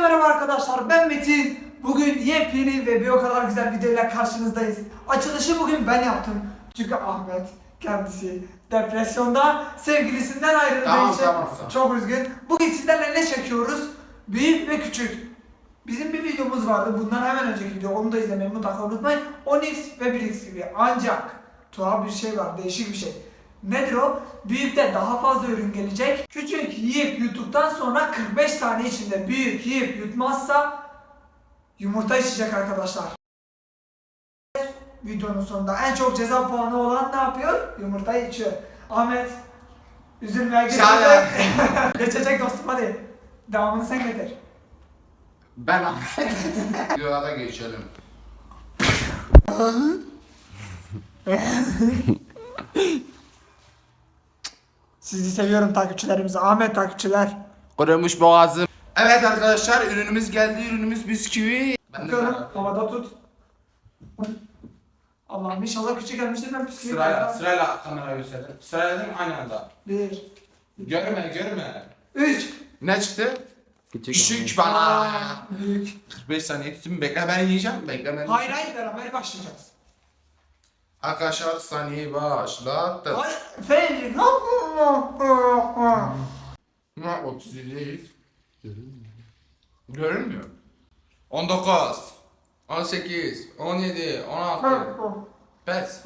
merhaba arkadaşlar ben Metin. Bugün yepyeni ve bir o kadar güzel videoyla karşınızdayız. Açılışı bugün ben yaptım. Çünkü Ahmet kendisi depresyonda sevgilisinden ayrıldığı Tamam, için tamam, tamam. çok üzgün. Bugün sizlerle ne çekiyoruz? Büyük ve küçük. Bizim bir videomuz vardı. Bundan hemen önceki video. Onu da izlemeyi mutlaka unutmayın. 10x ve 1x gibi. Ancak tuhaf bir şey var. Değişik bir şey. Nedir o? Büyükte daha fazla ürün gelecek. Küçük yiyip yuttuktan sonra 45 saniye içinde büyük yiyip yutmazsa yumurta içecek arkadaşlar. Videonun sonunda en çok ceza puanı olan ne yapıyor? Yumurtayı içiyor. Ahmet üzülmeye geçecek. geçecek dostum hadi. Devamını sen getir. Ben Ahmet. Videoya da geçelim. Sizi seviyorum takipçilerimizi. Ahmet takipçiler. Kurumuş boğazım. Evet arkadaşlar ürünümüz geldi. Ürünümüz bisküvi. Ben de Bakıyorum. sana- Havada tut. Allah'ım inşallah küçük gelmiştir ben püskürtüm. Sırayla, sırayla kamera gösterelim. Sırayla değil mi? Aynı anda. Bir. Görme, görme. Üç. Ne çıktı? Küçük Küçük bana. büyük. 45 saniye tutun. Bekle ben yiyeceğim. Bekle ben Hayır hayır beraber başlayacağız. Arkadaşlar saniye başlattı. Hayır. Feyli. Ne 37 Görünmüyor. 19 18 17 16 Pes.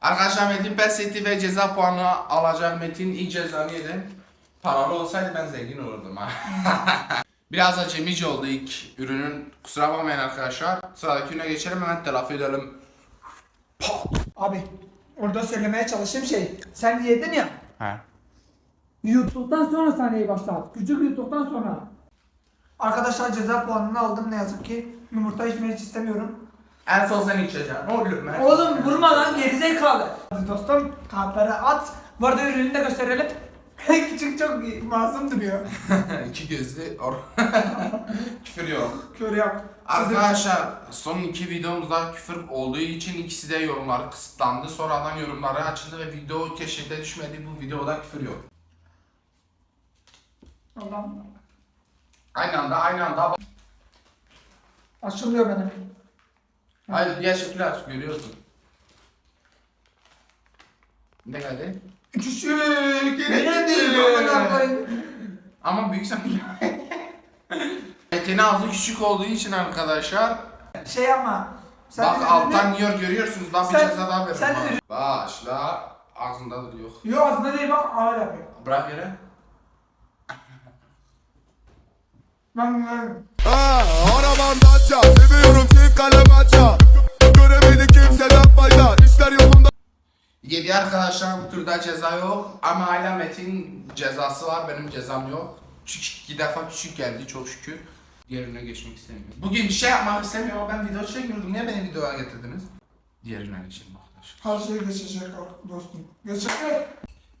Arkadaşlar Metin pes etti ve ceza puanı alacak. Metin ilk cezanı yedi. Paralı olsaydı ben zengin olurdum ha. Biraz acemice oldu ilk ürünün. Kusura bakmayın arkadaşlar. Sıradaki ürüne geçelim hemen telafi edelim. Abi orada söylemeye çalıştığım şey sen yedin ya He. yuttuktan sonra sahneyi başlat. Küçük yuttuktan sonra. Arkadaşlar ceza puanını aldım ne yazık ki. Yumurta içmeyi hiç istemiyorum. En son sen içeceksin. Ne oluyor Mert? Oğlum vurma lan gerizekalı. Hadi dostum kartları at. Bu arada ürünü de gösterelim. Küçük çok masum duruyor. İki gözlü or. Küfür yok. Kör yap. Arkadaşlar son iki videomuzda küfür olduğu için ikisi de yorumları kısıtlandı. Sonradan yorumları açıldı ve video keşfete düşmedi. Bu videoda küfür yok. Allah'ım. Aynı anda aynı anda. Açılmıyor benim. Hayır diğer şekilde aç görüyorsun. Ne geldi? Küçük. Yine değil. değil. amına koyayım. Ama büyük sanki. Metin'in ağzı küçük olduğu için arkadaşlar. Şey ama. Sen bak ürünü- alttan yiyor görüyorsunuz. Daha bir Sen- ceza daha veririm. sen ha. ürün- Başla. Ağzında duruyor. Yok aslında değil bak ağır yapıyor. Bırak yere. Ben ben- Ah, arabam Dacia Seviyorum çift kalem aça Göremedi kimseden fayda İşler yolunda Yedi arkadaşlar bu turda ceza yok ama hala Metin cezası var benim cezam yok. Çünkü iki defa küçük geldi çok şükür. Diğerine geçmek istemiyorum. Bugün bir şey yapmak istemiyorum ben video çekmiyordum niye beni videoya getirdiniz? Diğerine geçelim arkadaşlar. Her şey geçecek dostum. Geçecek.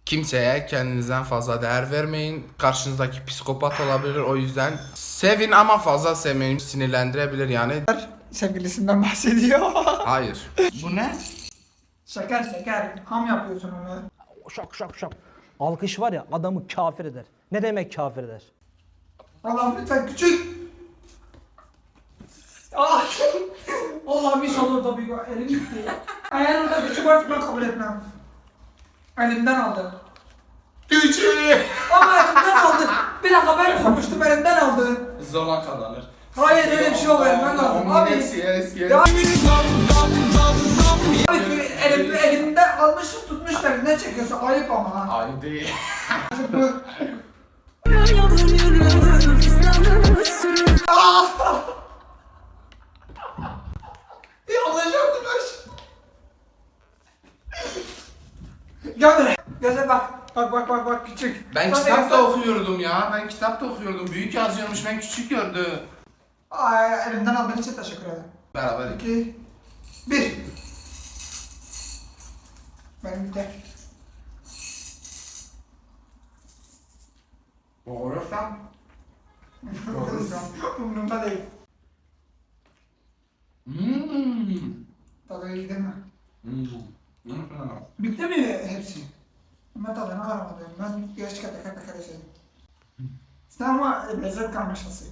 Kimseye kendinizden fazla değer vermeyin. Karşınızdaki psikopat olabilir o yüzden sevin ama fazla sevmeyin sinirlendirebilir yani. Sevgilisinden bahsediyor. Hayır. Bu ne? Şeker şeker. Ham yapıyorsun onu. Şak şak şak. Alkış var ya adamı kafir eder. Ne demek kafir eder? Allah'ım lütfen küçük. Ah! Allah'ım inşallah da bir elim gitti. Orada küçük varsa ben kabul etmem. Elimden aldı. Küçük. Ama elimden aldı. Bir dakika ben tutmuştum elimden aldı. Zola kazanır. Hayır, öyle bir şey yok, vermen lazım. Abi. Yes yes yes. Ya Abi elim, elimden almışım tutmuş elimden çekiyorsun. Ayıp ama ha. Ay değil. Yanlış yapmış. Gel buraya. Göze bak. Bak bak bak bak küçük. Ben Bak, kitap da okuyordum ya. Ben kitap da okuyordum. Büyük yazıyormuş ben küçük gördüm. Ay, elimden aldığın için teşekkür ederim. Beraber. İki. Bir. Benim de. Doğrusam. Umurumda değil. Hmm. Değil mi? Hmm. Bitti mi hepsi? Ben tadına varamadım. Ben geç kata kata kata İşte ama lezzet karmaşası.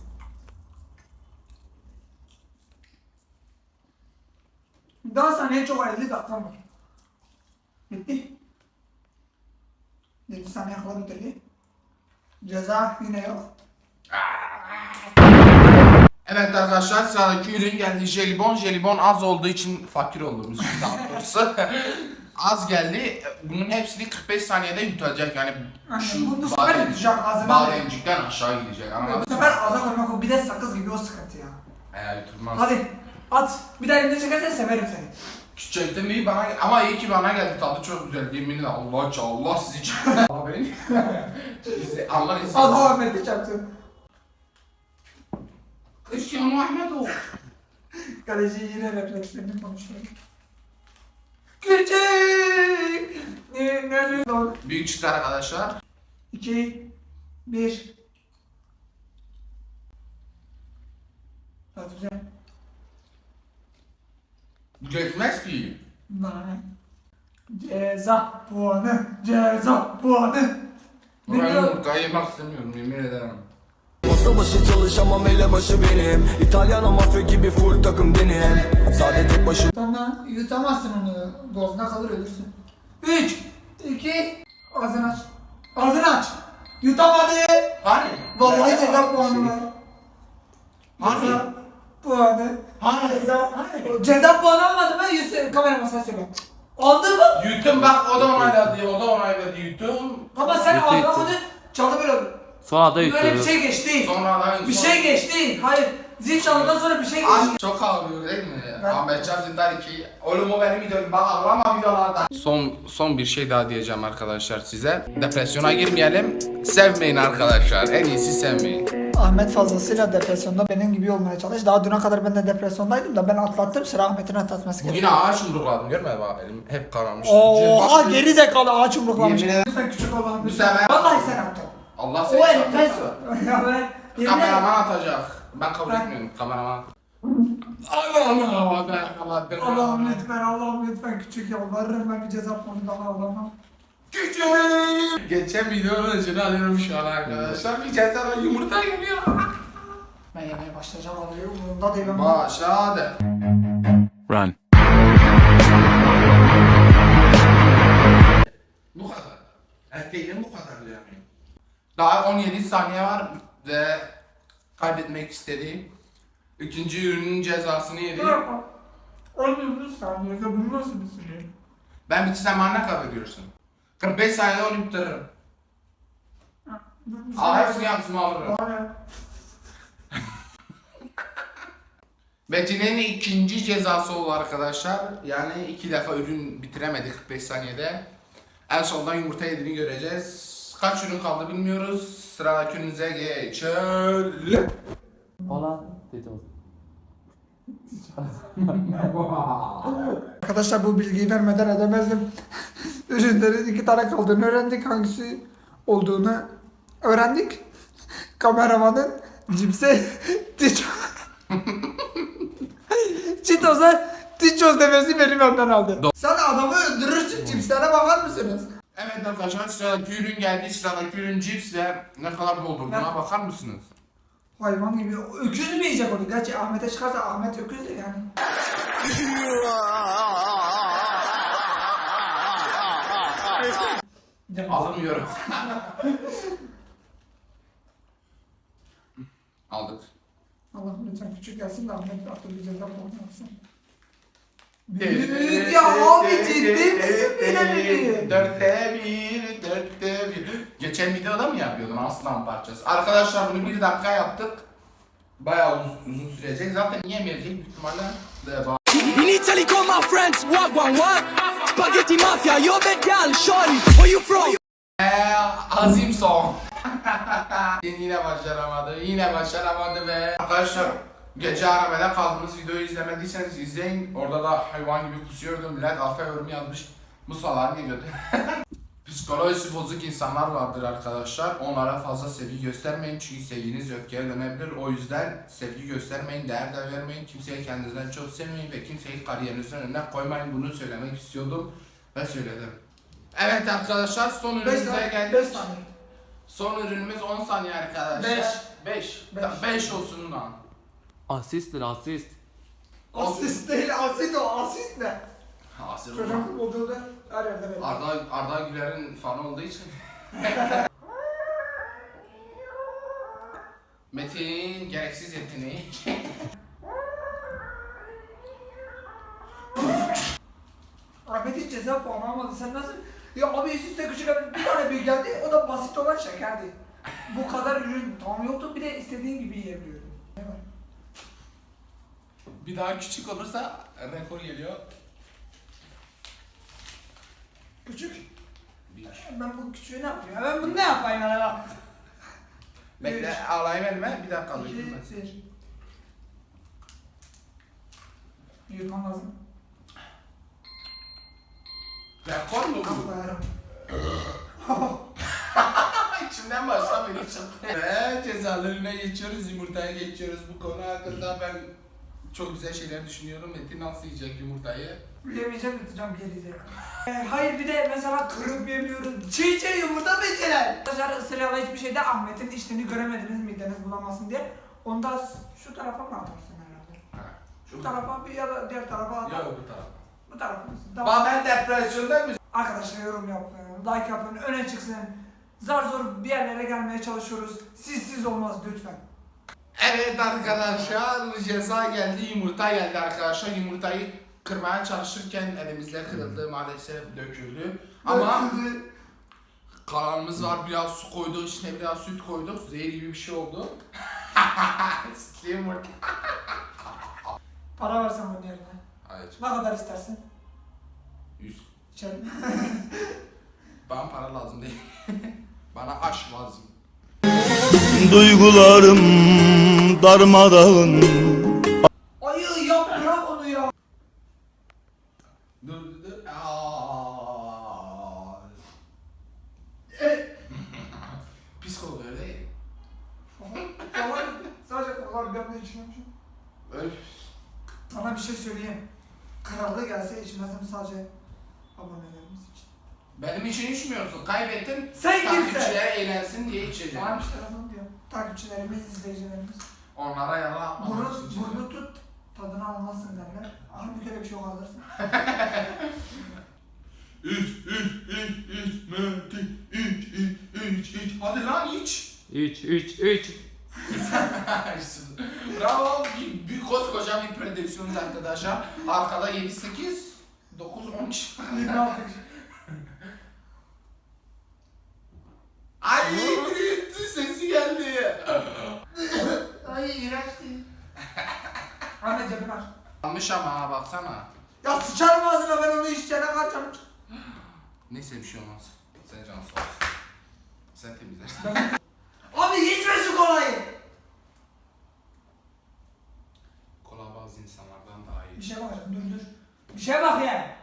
Daha saniye çok 50 dakika var. Bitti. 7 saniye kala bitirdi. Ceza yine yok. Evet arkadaşlar sıradaki ürün geldi jelibon. Jelibon az olduğu için fakir olduğumuz için daha doğrusu. az geldi. Bunun hepsini 45 saniyede yutacak yani. Aynen, bu- bu sefer yutacak, ağzına Bademcikten aşağı gidecek. Anladın Bu sefer ağza koymak o bir de sakız gibi o sıkıntı ya. Eğer yuturmaz. Hadi at. Bir daha elinde çekersen severim seni. Küçükten iyi bana ama iyi ki bana geldi tadı çok güzel yemin ederim Allah çağ Allah sizi çağ Allah beni Sizi- Allah izin Allah Ahmet'i çarpsın. Cristiano Muhammed o Kaleci yine reflekslerini konuşuyor. Küçük! Ne, ne, ne, Büyük çıktı arkadaşlar 2, 1. Hadi güzel. Geçmez ki Nane. Ceza puanı, ceza puanı. Ben yemek istemiyorum yemin ederim Masa başı çalışamam elebaşı benim İtalyan mafya gibi full takım benim Sade tek başı Sonra yutamazsın onu. Boğazına kalır ölürsün. 3, 2, ağzını aç. Ağzını aç. Yutamadı. Hani? Vallahi ceza puanı var. Hani? Ceza puanı. Hani? Ceza, ceza puanı almadı mı? Yüz, kamera masaya söyle. Aldı mı? Yuttum bak o da onayladı o da onayladı yuttum Ama sen ağzına etti. koydun. Çaldı böyle oldu. Sonra da Böyle bir yüklüyoruz. şey geçti. Sonra da Bir şey geçti. Hayır. Zil çaldıktan sonra bir şey geçti. Ay çok ağlıyor değil mi? Ben- Ahmet Can Zindar 2. Oğlum o benim idolüm. Bak ağlama videolarda. Son son bir şey daha diyeceğim arkadaşlar size. Depresyona girmeyelim. Sevmeyin arkadaşlar. En iyisi sevmeyin. Ahmet fazlasıyla depresyonda benim gibi olmaya çalış. Daha düne kadar ben de depresyondaydım da ben atlattım. Sıra Ahmet'in atlatması Bugün gerekiyor. ağaç yumrukladım görmedin bak elim hep kararmış. Oha Bak, geri zekalı ağaç yumruklamış. Yemin ederim. Lütfen küçük olan sefer- Vallahi sen yaptın. Allah O seni el çarpsın. ben... Ya ben... Yemin ederim. Kameraman atacak. Ben kabul etmiyorum kameraman. Allah'ım havada yakaladım. Allah'ım lütfen Allah'ım lütfen küçük yalvarırım ben bir ceza daha alamam. Geçen videonun öncünü alıyorum şu an arkadaşlar. Bir ceza yumurta geliyor. Ben yemeye başlayacağım abi umurumda değil ama. Başla hadi. Run. Bu kadar. Erkeğin bu kadar yani. Daha 17 saniye var ve kaybetmek istediğim ikinci ürünün cezasını yedi. Bırakma. 17 saniyede bu nasıl bir süre? Ben bitirsem bana ne kaybediyorsun? 45 saniyede onu bitiririm. Al hepsini yapsın alırım. Metin'in ikinci cezası oldu arkadaşlar. Yani iki defa ürün bitiremedi 45 saniyede. En sonunda yumurta yediğini göreceğiz. Kaç ürün kaldı bilmiyoruz. Sıradaki ürünüze geçelim. Hola. Tito. Arkadaşlar bu bilgiyi vermeden edemezdim. Ürünlerin iki tane kaldığını öğrendik. Hangisi olduğunu öğrendik. Kameramanın cipse. Çitos'a Tichos demesi benim yandan aldı. Sen adamı öldürürsün cipslere bakar mısınız? Evet arkadaşlar sıradaki ürün geldi. Sıradaki ürün cips ve ne kadar doldurduğuna bakar mısınız? Hayvan gibi öküz mü yiyecek onu? Gerçi Ahmet'e çıkarsa Ahmet öküz de yani. Alınmıyorum. Aldık. Allah'ım lütfen küçük gelsin de Ahmet artık bir ceza yapsın. Büyük Büyük ya abi ciddi misin bile büyük? Dörtte bir, dörtte bir. Geçen videoda mı yapıyordun aslan parçası? Arkadaşlar bunu bir dakika yaptık. Bayağı uzun, uzun sürecek. Zaten yemeyecek büyük ihtimalle. In Italy call my friends What, what, what? Spaghetti mafia, yo bad gal, shorty Where you from? Eee azim son. yine başaramadı. Yine başaramadı ve arkadaşlar gece arabada kaldığımız videoyu izlemediyseniz izleyin. Orada da hayvan gibi kusuyordum. Millet alta yorum yazmış. Bu salar ne götü. Psikolojisi bozuk insanlar vardır arkadaşlar. Onlara fazla sevgi göstermeyin çünkü sevginiz öfkeye dönebilir. O yüzden sevgi göstermeyin, değer de vermeyin. Kimseye kendinizden çok sevmeyin ve kimseyi kariyerinizin önüne koymayın. Bunu söylemek istiyordum ve söyledim. Evet arkadaşlar son 5 ürünümüze geldik. 5 saniye. Son ürünümüz 10 saniye arkadaşlar. Beş. 5. Beş. 5 olsun lan. Asisttir asist. Asist değil, asit o, asist ne? Hasır Çocuk futbolcuda her yerde böyle. Arda, Arda Güler'in fanı olduğu için. Metin gereksiz yeteneği. Ahmet hiç ceza puanı almadı. Sen nasıl? Ya abi üst üste küçük bir tane büyük geldi. O da basit olan şekerdi. Bu kadar ürün tam yoktu. Bir de istediğin gibi yiyebiliyordun. Ne var? Bir daha küçük olursa rekor geliyor. Küçük. Büyük. Ben bu küçüğü ne yapayım? ya? Ben bunu ne yapayım ya? Bekle alayım elime bir dakika İki, bekle. bir. Yutmam lazım. Rekor mu bu? Koyarım. İçimden başta beni çıktı. Ve cezalarına geçiyoruz, yumurtaya geçiyoruz. Bu konu hakkında ben çok güzel şeyler düşünüyorum. Metin nasıl yiyecek yumurtayı? Yemeyeceğim yutacağım gerizekalı. Ee, hayır bir de mesela kırıp yemiyoruz. Çiğ çiğ yumurta mı içilir? Arkadaşlar ısırıyla hiçbir şeyde Ahmet'in içtiğini göremediniz mideniz bulamasın diye. Onu da şu tarafa mı atarsın herhalde? Ha. Şu tarafa bir ya da diğer tarafa atar. Yok bu taraf. Bu tarafa. Tamam. ben depresyonda mı? Arkadaşlar yorum yapın, like yapın, öne çıksın. Zar zor bir yerlere gelmeye çalışıyoruz. Sizsiz olmaz lütfen. Evet arkadaşlar ceza geldi yumurta geldi arkadaşlar. Yumurtayı kırmaya çalışırken elimizde kırıldı maalesef döküldü. Ama kalanımız var biraz su koyduk içine biraz süt koyduk. Zehir gibi bir şey oldu. Sütlü yumurta Para versen bunun yerine. Hayır Ne kadar istersin? 100 İçerim. Bana para lazım değil. Bana aşk lazım Duygularım darmadağın Ayı yap bırak onu ya. Dur dur dur kokuyor öyle değil Kolay. Sadece kolay bir anda içmemişim. Öf. Sana bir şey söyleyeyim. Krallığı gelse içmezdim sadece abonelerimiz için. Benim için içmiyorsun. Kaybettin. Sen kimsin? Takipçiler eğlensin diye içeceğim. Tamam işte. Takipçilerimiz, izleyicilerimiz. Onlara yara atmamak Burnu, için burnu tut, tadını almazsın derler. Halbuki öyle bir şey alırsın. İç, iç, iç, iç, Metin, iç, iç, iç, iç. Hadi lan iç. 3 3 3. Bravo. Bir, bir koskoca bir prodüksiyonuz arkadaşlar. Arkada 7, 8, 9, 10 kişi. Almış ama ha baksana. Ya sıçarım ağzına ben onu içeceğine kaçacağım. Neyse bir şey olmaz. Sen can sağ olsun. Sen temizlersin. Abi içme şu kolayı. Kola bazı insanlardan daha iyi. Bir şey bakacağım dur dur. Bir şeye bak ya.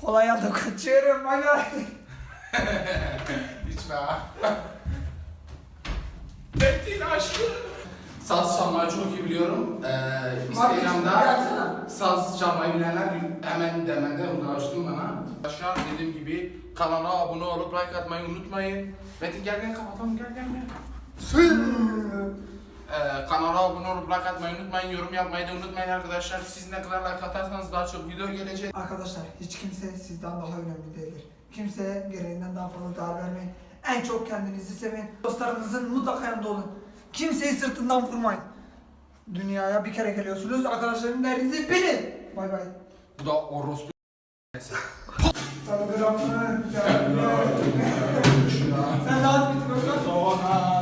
Kolay aldım kaçıyorum bay bay. İçme ha. Metin aşkı. Saz çalmayı çok iyi biliyorum. Ee, Instagram'da saz çalmayı bilenler hemen demeden ulaştım bana. Aşağı dediğim gibi kanala abone olup like atmayı unutmayın. Metin gel gel kapatalım gel gel gel. Ee, kanala abone olup like atmayı unutmayın, yorum yapmayı da unutmayın arkadaşlar. Siz ne kadar like atarsanız daha çok video gelecek. Arkadaşlar hiç kimse sizden daha önemli değildir. Kimseye gereğinden daha fazla değer vermeyin. En çok kendinizi sevin. Dostlarınızın mutlaka yanında olun. Kimseyi sırtından vurmayın. Dünyaya bir kere geliyorsunuz. Arkadaşların derdinizi bilin. Bay bay. Bu da orospu. Sen rahat bitir. Tamam.